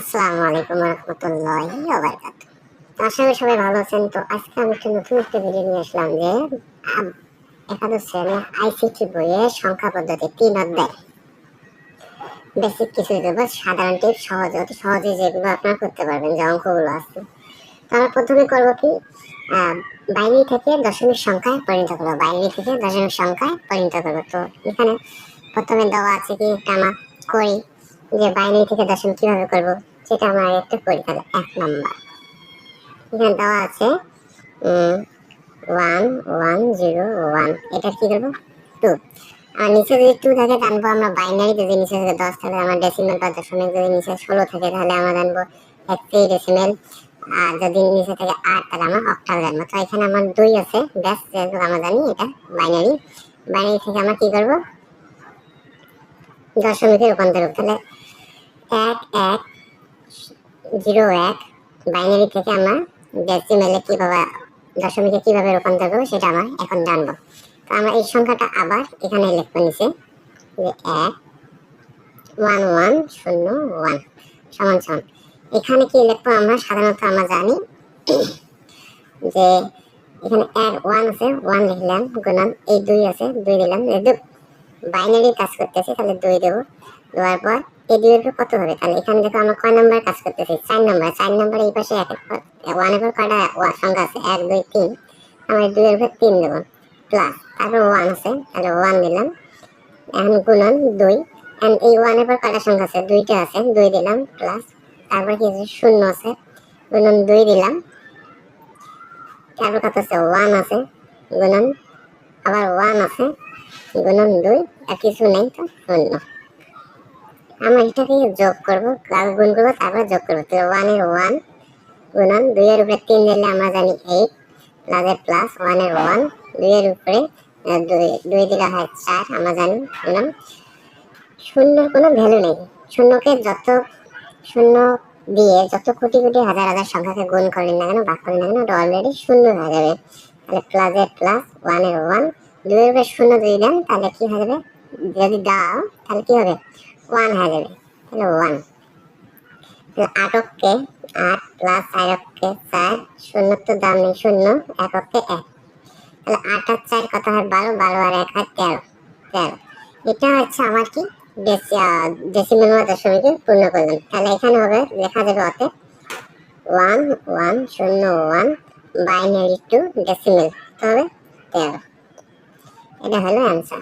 আসসালামু আলাইকুম রহমতুল্লাহি ওবারকাত আশা করি সবাই ভালো আছেন। তো আজকে আমি একটা নতুন একটা ভিডিও নিয়ে আসলাম যে একাদশ শ্রেণি আইসিটি বইয়ে সংখ্যা পদ্ধতি তিন অধ্যায়। বেসিক কিছু দেবো সাধারণ টিপ সহজ অতি সহজে যেগুলো আপনারা করতে পারবেন, যে অঙ্কগুলো আছে। তো আমরা প্রথমে করব কি? বাইনারি থেকে দশমিক সংখ্যায় পরিণত করব। বাইনারি থেকে দশমিক সংখ্যায় পরিণত করব। তো এখানে প্রথমে দেওয়া আছে কি? একটা আমরা করি যে বাইনারি থেকে দশমিক কীভাবে করব? সেটা আমরা একটা তাহলে এক নম্বর। এখানে দেওয়া আছে ওয়ান ওয়ান জিরো ওয়ান এটা কি করব? টু আর নিচে যদি টু থাকে জানব আমরা বাইনারি যদি নিচে থাকে দশ থাকে আমার ডেসিমেল বা দশমিক যদি নিচে ষোলো থাকে, তাহলে আমরা জানব একটি ডেসিমেল আর যদি নিচে থাকে আট, তাহলে আমরা অক্টাল জানব। তো এখানে আমার দুই আছে, ব্যাস, যেহেতু আমরা জানি এটা বাইনারি বাইনারি থেকে আমরা কি করব? দশমিকে রূপান্তর তাহলে এক এক জিরো এক, বাইনারি থেকে আমরা ডেসিমেলে কীভাবে, দশমিকে কীভাবে রূপান্তর করব সেটা আমরা এখন জানব। তো আমরা এই সংখ্যাটা আবার এখানে লিখব নিচে, যে এক ওয়ান ওয়ান শূন্য ওয়ান সমান সমান। এখানে কি লিখব আমরা? সাধারণত আমরা জানি যে এখানে এক ওয়ান আছে ওয়ান লিখলাম, গুণন এই দুই আছে, দুই দিলাম বাইনারি কাজ করতেছি, তাহলে দুই দেবো। দেওয়ার পর এই কত হবে? তাহলে এখানে দেখো আমরা কয় নম্বর কাজ করতেছি? চার নম্বর। চার নম্বর এই পাশে এক ওয়ানের উপর কয়টা ওয়া- সংখ্যা আছে? এক, দুই, তিন। আমরা দুইয়ের উপর তিন দেবো। প্লাস তারপর ওয়ান আছে। তাহলে ওয়ান দিলাম। এখন গুণন দুই। এখন এই ওয়ানের পর কয়টা সংখ্যা আছে? দুইটা আছে। দুই দিলাম প্লাস তারপর কি আছে? শূন্য আছে। গুণন দুই দিলাম। তারপর কত আছে? ওয়ান আছে। গুণন আবার ওয়ান আছে। গুণন দুই আর কিছু নেই তো শূন্য আমরা এটাকে যোগ করব গুণ করব, তারপর যোগ করব। তো ওয়ানের ওয়ান গুণন দুইয়ের উপরে তিন দিলে আমরা জানি এইট প্লাসের প্লাস ওয়ানের ওয়ান দুইয়ের উপরে দুই দুই দিলে হয় চার, আমরা জানি, গুণন। শূন্যর কোনো ভ্যালু নেই। শূন্যকে যত, শূন্য দিয়ে যত কোটি কোটি হাজার হাজার সংখ্যাকে গুণ করেন না কেন, ভাগ করেন না কেন, ওটা অলরেডি শূন্য হয়ে যাবে। তাহলে প্লাসের প্লাস ওয়ানের ওয়ান দুইয়ের শূন্য যদি দেন, তাহলে কি হয়ে যাবে? যদি দাও, তাহলে কি হবে? ওয়ান হয়ে যাবে। তাহলে ওয়ান আটককে আট প্লাস চারককে চার শূন্য তো দাম নেই, শূন্য এককে এক। তাহলে আট আর চার কত হয়? বারো বারো আর এক হয় তেরো। তেরো। এটা হচ্ছে আমার কি? ডেসিমেল দশমিকে পূর্ণ করলাম তাহলে এখানে হবে, লেখা যাবে অতে ওয়ান ওয়ান শূন্য ওয়ান বাইনারি টু ডেসিমেল হবে তেরো। এটা হলো অ্যান্সার